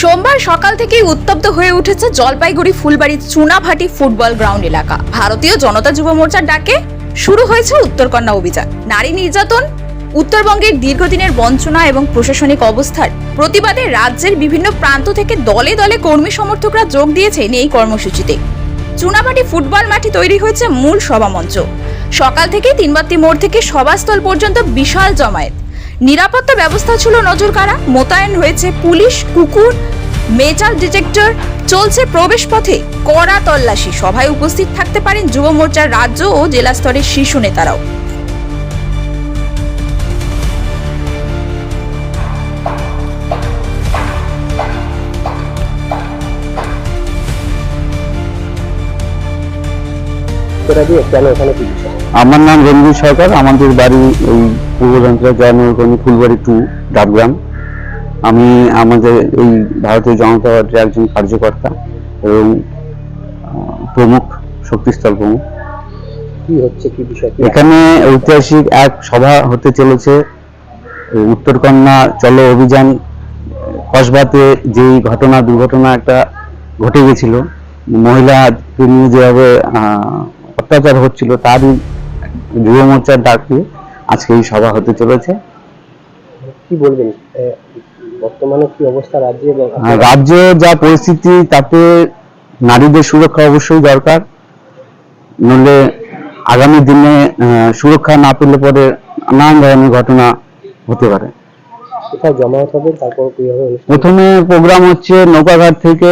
সোমবার সকাল থেকেই উত্তপ্ত হয়ে উঠেছে জলপাইগুড়ি ফুলবাড়ির চুনাভাটি ফুটবল গ্রাউন্ড এলাকা। ভারতীয় জনতা যুব মোর্চার ডাকে শুরু হয়েছে উত্তরকন্যা অভিযান। নারী নির্যাতন, উত্তরবঙ্গের দীর্ঘদিনের বঞ্চনা এবং প্রশাসনিক অবস্থার প্রতিবাদে রাজ্যের বিভিন্ন প্রান্ত থেকে দলে দলে কর্মী সমর্থকরা যোগ দিয়েছেন এই কর্মসূচিতে। চুনাভাটি ফুটবল মাঠে তৈরি হয়েছে মূল সভামঞ্চ সকাল থেকে তিনবাত্তি মোড় থেকে সভাস্থল পর্যন্ত বিশাল জমায়েত। নিরাপত্তা ব্যবস্থা ছিল নজর কাড়া। মোতায়েন হয়েছে পুলিশ, কুকুর, মেটাল ডিটেক্টর, চলছে প্রবেশ পথে কড়া তল্লাশি। সভায় উপস্থিত থাকতে পারেন যুব মোর্চার রাজ্য ও জেলা স্তরের শীর্ষ নেতারাও। দিয়ে কেন আমার নাম রঞ্জিত সরকার আমাদের বাড়ি এই পূর্বাঞ্চলের জয়নগরকর্মী ফুলবাড়ি টু ডাবগ্রাম। আমি আমাদের এই ভারতীয় জনতা পার্টির একজন কার্যকর্তা এবং প্রমুখ শক্তিস্থল প্রমুখ। কি হচ্ছে কি বিষয়? এখানে ঐতিহাসিক এক সভা হতে চলেছে। উত্তরকন্যা চলো অভিযান কসবাতে যেই ঘটনা দুর্ঘটনা একটা ঘটে গেছিল মহিলাকে নিয়ে যেভাবে আহ, অত্যাচার হচ্ছিল তারই যুব মোর্চার ডাকে আজকে এই সভা হতে চলেছে। কি বলবেন? বর্তমানে কি অবস্থা রাজ্যে আপনারা- রাজ্য যা পরিস্থিতি তাতে নারীদের সুরক্ষা অবশ্যই দরকার। নইলে আগামী দিনে সুরক্ষা না পেলে পরে নানান ধরনের ঘটনা হতে পারে। কোথায় জমায়েত হবে? তারপর প্রথমে প্রোগ্রাম হচ্ছে নৌকাঘাট থেকে